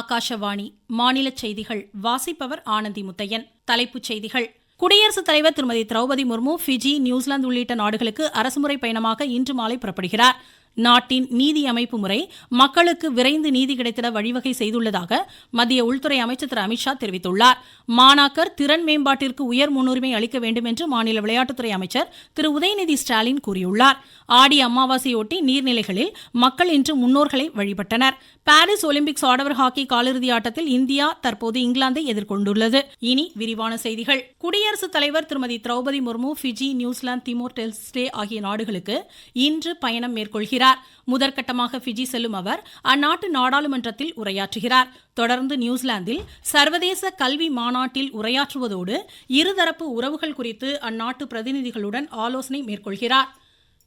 ஆகாஷவாணி மாநில செய்திகள் வாசிப்பவர் ஆனந்தி முத்தையன். தலைப்புச் செய்திகள். குடியரசுத் தலைவர் திருமதி திரௌபதி முர்மு ஃபிஜி நியூசிலாந்து உள்ளிட்ட நாடுகளுக்கு அரசுமுறை பயணமாக இன்று மாலை புறப்படுகிறார். நாட்டின் நீதி அமைப்பு முறை மக்களுக்கு விரைந்து நீதி கிடைத்திட வழிவகை செய்துள்ளதாக மத்திய உள்துறை அமைச்சர் திரு அமித்ஷா தெரிவித்துள்ளார். மாணாக்கர் திறன் மேம்பாட்டிற்கு உயர் முன்னுரிமை அளிக்க வேண்டும் என்று மாநில விளையாட்டுத்துறை அமைச்சர் திரு உதயநிதி ஸ்டாலின் கூறியுள்ளார். ஆடி அமாவாசையொட்டி நீர்நிலைகளில் மக்கள் இன்று முன்னோர்களை வழிபட்டனர். பாரிஸ் ஒலிம்பிக்ஸ் ஆடவர் ஹாக்கி காலிறுதி ஆட்டத்தில் இந்தியா தற்போது இங்கிலாந்தை எதிர்கொண்டுள்ளது. இனி விரிவான செய்திகள். குடியரசுத் தலைவர் திருமதி Draupadi Murmu Fiji New Zealand Timor Leste ஆகிய நாடுகளுக்கு இன்று பயணம் மேற்கொள்கிறார். செல்கிறார் முதற்கட்டமாக ஃபிஜி செல்லும் அவர் அந்நாட்டு நாடாளுமன்றத்தில் உரையாற்றுகிறார். தொடர்ந்து நியூசிலாந்தில் சர்வதேச கல்வி மாநாட்டில் உரையாற்றுவதோடு இருதரப்பு உறவுகள் குறித்து அந்நாட்டு பிரதிநிதிகளுடன் ஆலோசனை மேற்கொள்கிறார்.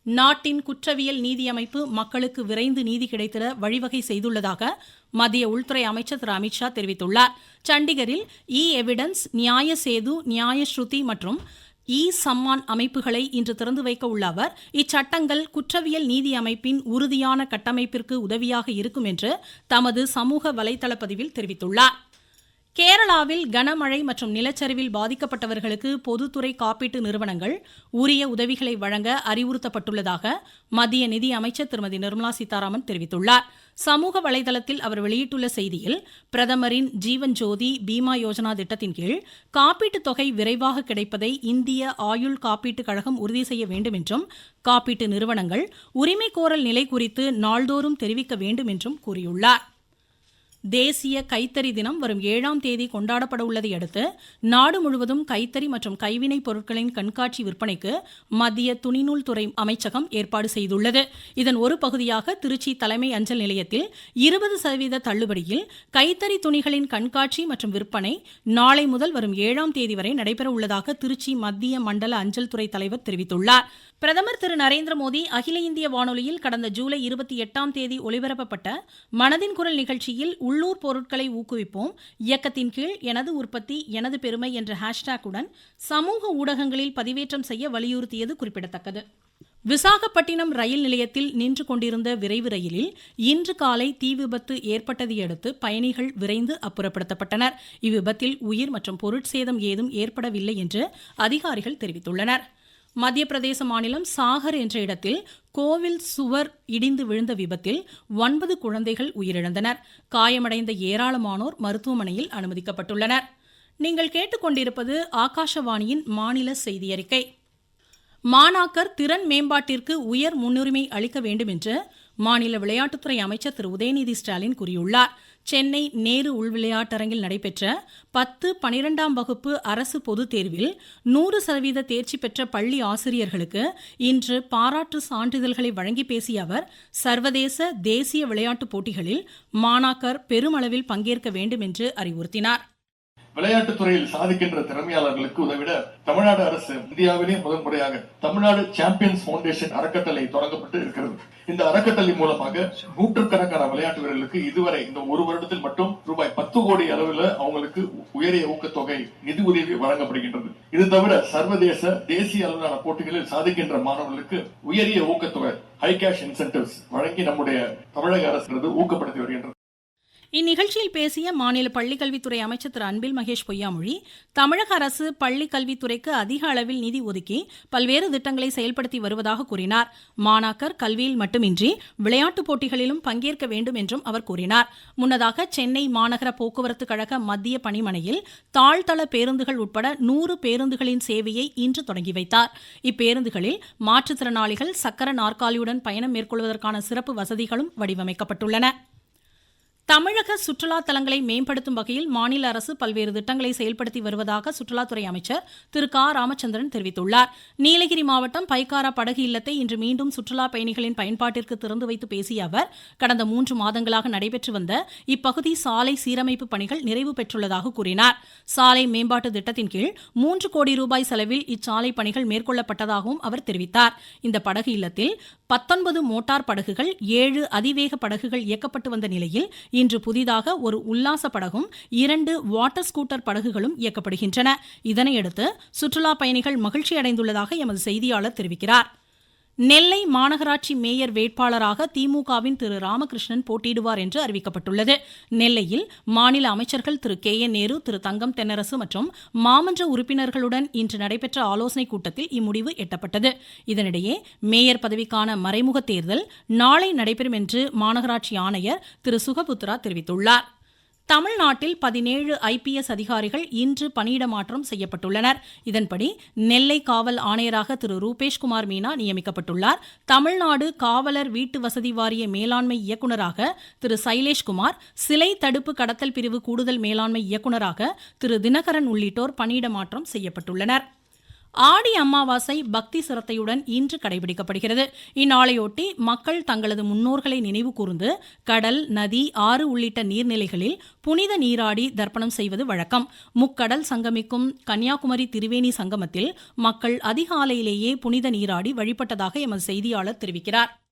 நாட்டின் குற்றவியல் நீதியமைப்பு மக்களுக்கு விரைந்து நீதி கிடைத்திட வழிவகை செய்துள்ளதாக மத்திய உள்துறை அமைச்சர் திரு. அமித்ஷா தெரிவித்துள்ளார். சண்டிகரில் இ எவிடன்ஸ் நியாய சேது நியாய ஸ்ருதி மற்றும் இ சம்மான் அமைப்புகளை இன்று திறந்து வைக்க உள்ள அவர் இச்சட்டங்கள் குற்றவியல் நீதி அமைப்பின் உறுதியான கட்டமைப்பிற்கு உதவியாக இருக்கும் என்று தமது சமூக வலைதள பதிவில் தெரிவித்துள்ளார். கேரளாவில் கனமழை மற்றும் நிலச்சரிவில் பாதிக்கப்பட்டவர்களுக்கு பொதுத்துறை காப்பீட்டு நிறுவனங்கள் உரிய உதவிகளை வழங்க அறிவுறுத்தப்பட்டுள்ளதாக மத்திய நிதி அமைச்சர் திருமதி நிர்மலா சீதாராமன் தெரிவித்துள்ளார். சமூக வலைதளத்தில் அவர் வெளியிட்டுள்ள செய்தியில் பிரதமரின் ஜீவன் ஜோதி பீமா யோஜனா திட்டத்தின் கீழ் காப்பீட்டுத் தொகை விரைவாக கிடைப்பதை இந்திய ஆயுள் காப்பீட்டுக் கழகம் உறுதி செய்ய வேண்டும் என்றும் காப்பீட்டு நிறுவனங்கள் உரிமை கோரல் நிலை குறித்து நாள்தோறும் தெரிவிக்க வேண்டும் என்றும் கூறியுள்ளார். தேசிய கைத்தறி தினம் வரும் ஏழாம் தேதி கொண்டாடப்பட உள்ளதை அடுத்து நாடு முழுவதும் கைத்தறி மற்றும் கைவினைப் பொருட்களின் கண்காட்சி விற்பனைக்கு மத்திய துணிநூல் துறை அமைச்சகம் ஏற்பாடு செய்துள்ளது. இதன் ஒரு பகுதியாக திருச்சி தலைமை அஞ்சல் நிலையத்தில் இருபது சதவீத தள்ளுபடியில் கைத்தறி துணிகளின் கண்காட்சி மற்றும் விற்பனை நாளை முதல் வரும் ஏழாம் தேதி வரை நடைபெற உள்ளதாக திருச்சி மத்திய மண்டல அஞ்சல் துறை தலைவர் தெரிவித்துள்ளார். பிரதமர் திரு நரேந்திர மோடி அகில இந்திய வானொலியில் கடந்த ஜூலை இருபத்தி எட்டாம் தேதி ஒலிபரப்பப்பட்ட மனதின் குரல் நிகழ்ச்சியில் உள்ளூர் பொருட்களை ஊக்குவிப்போம். இயக்கத்தின் கீழ் எனது உற்பத்தி எனது பெருமை என்ற ஹேஷ்டேக்குடன் சமூக ஊடகங்களில் பதிவேற்றம் செய்ய வலியுறுத்தியது குறிப்பிடத்தக்கது. விசாகப்பட்டினம் ரயில் நிலையத்தில் நின்று கொண்டிருந்த விரைவு ரயிலில் இன்று காலை தீ விபத்து ஏற்பட்டதையடுத்து பயணிகள் விரைந்து அப்புறப்படுத்தப்பட்டனர். இவ்விபத்தில் உயிர் மற்றும் பொருட்சேதம் ஏதும் ஏற்படவில்லை என்று அதிகாரிகள் தெரிவித்துள்ளனர். மத்திய பிரதேச மாநிலம் சாகர் என்ற இடத்தில் கோவில் சுவர் இடிந்து விழுந்த விபத்தில் ஒன்பது குழந்தைகள் உயிரிழந்தனர். காயமடைந்த ஏராளமானோர் மருத்துவமனையில் அனுமதிக்கப்பட்டுள்ளனர். நீங்கள் கேட்டுக்கொண்டிருப்பது ஆகாஷவாணியின் மாநில செய்தியறிக்கை. மாணாக்கர் திறன் மேம்பாட்டிற்கு உயர் முன்னுரிமை அளிக்க வேண்டும் என்று மாநில விளையாட்டுத்துறை அமைச்சர் திரு. உதயநிதி ஸ்டாலின் கூறியுள்ளார். சென்னை நேரு உள்விளையாட்டரங்கில் நடைபெற்ற பத்து பனிரெண்டாம் வகுப்பு அரசு பொதுத் தேர்வில் நூறு சதவீத தேர்ச்சி பெற்ற பள்ளி ஆசிரியர்களுக்கு இன்று பாராட்டு சான்றிதழ்களை வழங்கி பேசிய அவர் சர்வதேச தேசிய விளையாட்டுப் போட்டிகளில் மாணாக்கர் பெருமளவில் பங்கேற்க வேண்டும் என்று அறிவுறுத்தினார். விளையாட்டுத் துறையில் சாதிக்கின்ற திறமையாளர்களுக்கு உதவிட தமிழ்நாடு அரசு இந்தியாவிலே முதன்முறையாக தமிழ்நாடு சாம்பியன்ஸ் பவுண்டேஷன் அறக்கட்டளை தொடங்கப்பட்டு இருக்கிறது. இந்த அறக்கட்டளை மூலமாக நூற்றுக்கணக்கான விளையாட்டு வீரர்களுக்கு இதுவரை இந்த ஒரு வருடத்தில் மட்டும் ரூபாய் பத்து கோடி அளவில் அவங்களுக்கு உயரிய ஊக்கத்தொகை நிதி உதவி வழங்கப்படுகின்றது. இது தவிர சர்வதேச தேசிய அளவிலான போட்டிகளில் சாதிக்கின்ற மாணவர்களுக்கு உயரிய ஊக்கத்தொகை ஹை கேஷ் இன்சென்டிவ்ஸ் வழங்கி நம்முடைய தமிழக அரசு ஊக்கப்படுத்தி வருகின்றது. இந்நிகழ்ச்சியில் பேசிய மாநில பள்ளிக்கல்வித்துறை அமைச்சர் திரு. அன்பில் மகேஷ் பொய்யாமொழி தமிழக அரசு பள்ளிக்கல்வித்துறைக்கு அதிக அளவில் நிதி ஒதுக்கி பல்வேறு திட்டங்களை செயல்படுத்தி வருவதாக கூறினார். மாணாக்கர் கல்வியில் மட்டுமின்றி விளையாட்டுப் போட்டிகளிலும் பங்கேற்க வேண்டும் என்றும் அவர் கூறினார். முன்னதாக சென்னை மாநகர போக்குவரத்து கழக மத்திய பணிமனையில் தாழ்தள பேருந்துகள் உட்பட நூறு பேருந்துகளின் சேவையை இன்று தொடங்கி வைத்தார். இப்பேருந்துகளில் மாற்றுத்திறனாளிகள் சக்கர நாற்காலியுடன் பயணம் மேற்கொள்வதற்கான சிறப்பு வசதிகளும் வடிவமைக்கப்பட்டுள்ளன. தமிழக சுற்றுலா தலங்களை மேம்படுத்தும் வகையில் மாநில அரசு பல்வேறு திட்டங்களை செயல்படுத்தி வருவதாக சுற்றுலாத்துறை அமைச்சர் திரு க. ராமச்சந்திரன் தெரிவித்துள்ளார். நீலகிரி மாவட்டம் பைக்காரா படகு இல்லத்தை இன்று மீண்டும் சுற்றுலா பயணிகளின் பயன்பாட்டிற்கு திறந்து வைத்து பேசிய அவர் கடந்த மூன்று மாதங்களாக நடைபெற்று வந்த இப்பகுதி சாலை சீரமைப்பு பணிகள் நிறைவு பெற்றுள்ளதாக கூறினார். சாலை மேம்பாட்டு திட்டத்தின் கீழ் மூன்று கோடி ரூபாய் செலவில் இச்சாலை பணிகள் மேற்கொள்ளப்பட்டதாகவும் அவர் தெரிவித்தார். இந்த படகு இல்லத்தில் பத்தொன்பது மோட்டார் படகுகள் ஏழு அதிவேக படகுகள் இயக்கப்பட்டு வந்த நிலையில் இன்று புதிதாக ஒரு உல்லாச படகும் இரண்டு வாட்டர் ஸ்கூட்டர் படகுகளும் இயக்கப்படுகின்றன. இதனையடுத்து சுற்றுலா பயணிகள் மகிழ்ச்சி அடைந்துள்ளதாக எமது செய்தியாளர் தெரிவிக்கிறார். நெல்லை மாநகராட்சி மேயர் வேட்பாளராக திமுகவின் திரு ராமகிருஷ்ணன் போட்டியிடுவார் என்று அறிவிக்கப்பட்டுள்ளது. நெல்லையில் மாநில அமைச்சர்கள் திரு கே என் நேரு திரு தங்கம் தென்னரசு மற்றும் மாமன்ற உறுப்பினர்களுடன் இன்று நடைபெற்ற ஆலோசனைக் கூட்டத்தில் இம்முடிவு எட்டப்பட்டது. இதனிடையே மேயர் பதவிக்கான மறைமுக தேர்தல் நாளை நடைபெறும் என்று மாநகராட்சி ஆணையர் திரு சுகபுத்ரா தெரிவித்துள்ளார். தமிழ்நாட்டில் பதினேழு ஐபிஎஸ் அதிகாரிகள் இன்று பணியிட மாற்றம் செய்யப்பட்டுள்ளனர். இதன்படி நெல்லை காவல் ஆணையராக திரு ரூபேஷ்குமார் மீனா நியமிக்கப்பட்டுள்ளார். தமிழ்நாடு காவலர் வீட்டு வசதி வாரிய மேலாண்மை இயக்குநராக திரு சைலேஷ்குமார் சிலை தடுப்பு கடத்தல் பிரிவு கூடுதல் மேலாண்மை இயக்குநராக திரு தினகரன் உள்ளிட்டோர் பணியிட மாற்றம் செய்யப்பட்டுள்ளனா் ஆடி அமாவாசை பக்தி சிரத்தையுடன் இன்று கடைபிடிக்கப்படுகிறது. இந்நாளையொட்டி மக்கள் தங்களது முன்னோர்களை நினைவு கூர்ந்து கடல் நதி ஆறு உள்ளிட்ட நீர்நிலைகளில் புனித நீராடி தர்ப்பணம் செய்வது வழக்கம். முக்கடல் சங்கமிக்கும் கன்னியாகுமரி திரிவேணி சங்கமத்தில் மக்கள் அதிகாலையிலேயே புனித நீராடி வழிபட்டதாக எமது செய்தியாளர் தெரிவிக்கிறார்.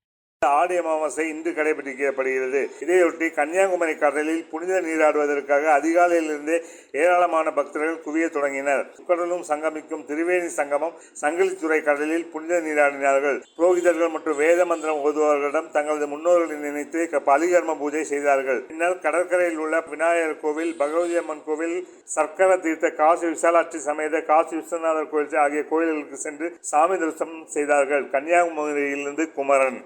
ஆடி அமாவாசை இன்று கடைபிடிக்கப்படுகிறது. இதையொட்டி கன்னியாகுமரி கடலில் புனித நீராடுவதற்காக அதிகாலையிலிருந்தே ஏராளமான பக்தர்கள் குவிய தொடங்கினர். கடலும் சங்கமிக்கும் திரிவேணி சங்கமம் சங்கிலித்துறை கடலில் புனித நீராடினார்கள். புரோகிதர்கள் மற்றும் வேத மந்திரம் ஓதுவர்களிடம் தங்களது முன்னோர்களை நினைத்து பலிகர்ம பூஜை செய்தார்கள். பின்னர் கடற்கரையில் உள்ள விநாயகர் கோவில் பகவதி அம்மன் கோவில் சர்க்கர தீர்த்த காசி விசாலாட்சி சமேத காசி விஸ்வநாதர் கோயில் ஆகிய கோயில்களுக்கு சென்று சாமி தரிசனம் செய்தார்கள். கன்னியாகுமரியிலிருந்து குமரன்.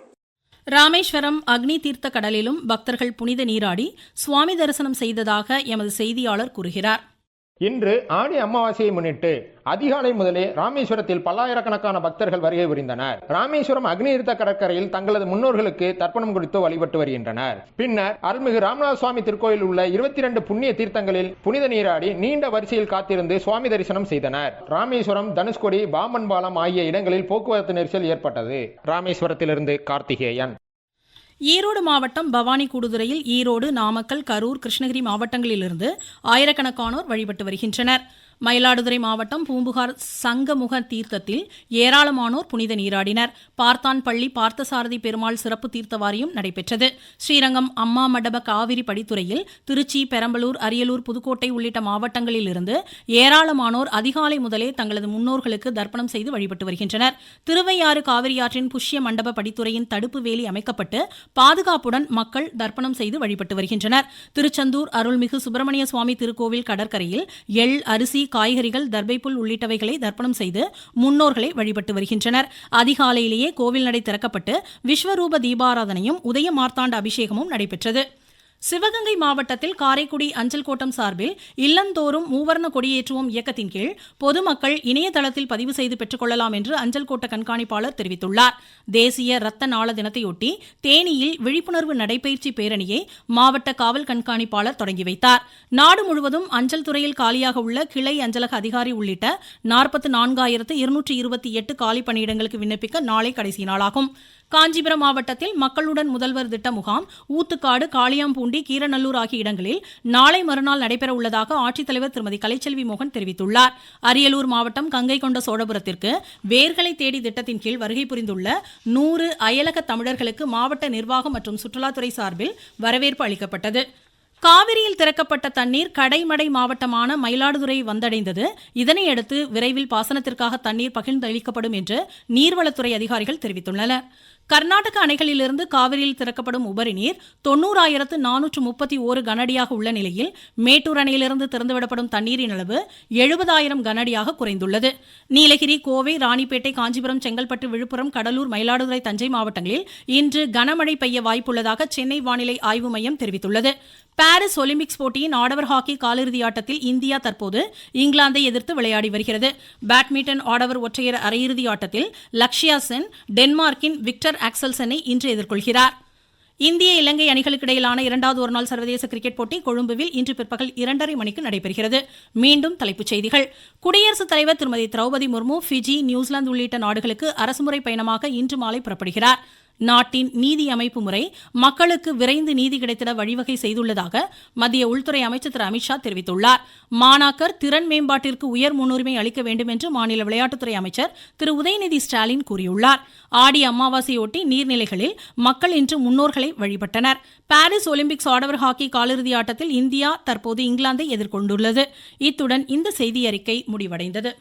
ராமேஸ்வரம் அக்னி தீர்த்த கடலிலும் பக்தர்கள் புனித நீராடி சுவாமி தரிசனம் செய்ததாக எமது செய்தியாளர் கூறுகிறார். இன்று ஆடி அமாவாசையை முன்னிட்டு அதிகாலை முதலே ராமேஸ்வரத்தில் பல்லாயிரக்கணக்கான பக்தர்கள் வருகை புரிந்தனர். ராமேஸ்வரம் அக்னிதீர்த்த கடற்கரையில் தங்களது முன்னோர்களுக்கு தர்ப்பணம் கொடுத்து வழிபட்டு வருகின்றனர். பின்னர் அருள்மிகு ராமநாத சுவாமி திருக்கோயில் உள்ள இருபத்தி இரண்டு புண்ணிய தீர்த்தங்களில் புனித நீராடி நீண்ட வரிசையில் காத்திருந்து சுவாமி தரிசனம் செய்தனர். ராமேஸ்வரம் தனுஷ்கோடி பாம்பன் பாலம் ஆகிய இடங்களில் போக்குவரத்து நெரிசல் ஏற்பட்டது. ராமேஸ்வரத்திலிருந்து கார்த்திகேயன். ஈரோடு மாவட்டம் பவானி கூடுதுறையில் ஈரோடு நாமக்கல் கரூர் கிருஷ்ணகிரி மாவட்டங்களிலிருந்து ஆயிரக்கணக்கானோர் வழிபட்டு வருகின்றனர். மயிலாடுதுறை மாவட்டம் பூம்புகார் சங்கமுக தீர்த்தத்தில் ஏராளமானோர் புனித நீராடினர். பார்த்தான் பள்ளி பார்த்தசாரதி பெருமாள் சிறப்பு தீர்த்த வாரியம் நடைபெற்றது. ஸ்ரீரங்கம் அம்மா மண்டப காவிரி படித்துறையில் திருச்சி பெரம்பலூர் அரியலூர் புதுக்கோட்டை உள்ளிட்ட மாவட்டங்களிலிருந்து ஏராளமானோர் அதிகாலை முதலே தங்களது முன்னோர்களுக்கு தர்ப்பணம் செய்து வழிபட்டு வருகின்றனர். திருவையாறு காவிரியாற்றின் புஷ்ய மண்டப படித்துறையின் தடுப்பு வேலி அமைக்கப்பட்டு பாதுகாப்புடன் மக்கள் தர்ப்பணம் செய்து வழிபட்டு வருகின்றனர். திருச்செந்தூர் அருள்மிகு சுப்பிரமணிய சுவாமி திருக்கோவில் கடற்கரையில் எள் அரிசி காய்கறிகள் தர்பைப்புல் உள்ளிட்டவைகளை தர்ப்பணம் செய்து முன்னோர்களை வழிபட்டு வருகின்றனர். அதிகாலையிலேயே கோவில் நடை திறக்கப்பட்டு விஸ்வரூப தீபாராதனையும் உதய மார்த்தாண்ட அபிஷேகமும் நடைபெற்றது. சிவகங்கை மாவட்டத்தில் காரைக்குடி அஞ்சல் கோட்டம் சார்பில் இல்லந்தோறும் மூவர்ண கொடியேற்றுவோம் இயக்கத்தின் கீழ் பொதுமக்கள் இணையதளத்தில் பதிவு செய்து பெற்றுக்கொள்ளலாம் என்று அஞ்சல் கோட்ட கண்காணிப்பாளர் தெரிவித்துள்ளார். தேசிய ரத்த நாள தினத்தையொட்டி தேனியில் விழிப்புணர்வு நடைபயிற்சி பேரணியை மாவட்ட காவல் கண்காணிப்பாளர் தொடங்கி வைத்தார். நாடு முழுவதும் அஞ்சல் துறையில் காலியாக உள்ள கிளை அஞ்சலக அதிகாரி உள்ளிட்ட நாற்பத்து நான்காயிரத்து இருநூற்றி இருபத்தி எட்டு காலி பணியிடங்களுக்கு விண்ணப்பிக்க நாளை கடைசி நாளாகும். காஞ்சிபுரம் மாவட்டத்தில் மக்களுடன் முதல்வர் திட்ட முகாம் ஊத்துக்காடு காளியாம்பூண்டி கீரநல்லூர் ஆகிய இடங்களில் நாளை மறுநாள் நடைபெற உள்ளதாக ஆட்சித்தலைவர் திருமதி கலைச்செல்வி மோகன் தெரிவித்துள்ளார். அரியலூர் மாவட்டம் கங்கை கொண்ட சோழபுரத்திற்கு வேர்களை தேடி திட்டத்தின் கீழ் வருகை புரிந்துள்ள நூறு அயலக தமிழர்களுக்கு மாவட்ட நிர்வாகம் மற்றும் சுற்றுலாத்துறை சார்பில் வரவேற்பு அளிக்கப்பட்டது. காவிரியில் திறக்கப்பட்ட தண்ணீர் கடைமடை மாவட்டமான மயிலாடுதுறை வந்தடைந்தது. இதனையடுத்து விரைவில் பாசனத்திற்காக தண்ணீர் பகிர்ந்தளிக்கப்படும் என்று நீர்வளத்துறை அதிகாரிகள் தெரிவித்துள்ளனர். கர்நாடக அணைகளிலிருந்து காவிரியில் திறக்கப்படும் உபரி நீர் தொன்னூறாயிரத்து நானூற்று முப்பத்தி ஓரு கனஅடியாக உள்ள நிலையில் மேட்டூர் அணையிலிருந்து திறந்துவிடப்படும் தண்ணீரின் அளவு எழுபதாயிரம் கனஅடியாக குறைந்துள்ளது. நீலகிரி கோவை ராணிப்பேட்டை காஞ்சிபுரம் செங்கல்பட்டு விழுப்புரம் கடலூர் மயிலாடுதுறை தஞ்சை மாவட்டங்களில் இன்று கனமழை பெய்ய வாய்ப்புள்ளதாக சென்னை வானிலை ஆய்வு மையம் தெரிவித்துள்ளது. பாரிஸ் ஒலிம்பிக்ஸ் போட்டியின் ஆடவர் ஹாக்கி காலிறுதி ஆட்டத்தில் இந்தியா தற்போது இங்கிலாந்தை எதிர்த்து விளையாடி வருகிறது. பேட்மிண்டன் ஆடவர் ஒற்றையர் அரையிறுதி ஆட்டத்தில் லக்ஷயா சென் டென்மார்க்கின் விக்டர் ஆக்சல்சனை இன்று எதிர்கொள்கிறார். இந்திய இலங்கை அணிகளுக்கு இடையிலான இரண்டாவது ஒருநாள் சர்வதேச கிரிக்கெட் போட்டி கொழும்புவில் இன்று பிற்பகல் இரண்டரை மணிக்கு நடைபெறுகிறது. மீண்டும் தலைப்புச் செய்திகள். குடியரசுத் தலைவர் திருமதி திரௌபதி முர்மு ஃபிஜி நியூசிலாந்து உள்ளிட்ட நாடுகளுக்கு அரசுமுறை பயணமாக இன்று மாலை புறப்படுகிறார். நாட்டின் நீதி அமைப்பு முறை மக்களுக்கு விரைந்து நீதி கிடைத்திட வழிவகை செய்துள்ளதாக மத்திய உள்துறை அமைச்சர் திரு அமித்ஷா தெரிவித்துள்ளார். மாணாக்கர் திறன் மேம்பாட்டிற்கு உயர் முன்னுரிமை அளிக்க வேண்டும் என்று மாநில விளையாட்டுத்துறை அமைச்சர் திரு உதயநிதி ஸ்டாலின் கூறியுள்ளார். ஆடி அமாவாசையொட்டி நீர்நிலைகளில் மக்கள் இன்று முன்னோர்களை வழிபட்டனர். பாரிஸ் ஒலிம்பிக்ஸ் ஆடவர் ஹாக்கி காலிறுதி ஆட்டத்தில் இந்தியா தற்போது இங்கிலாந்தை எதிர்கொண்டுள்ளது. இத்துடன் இந்த செய்தி அறிக்கை முடிவடைந்தது.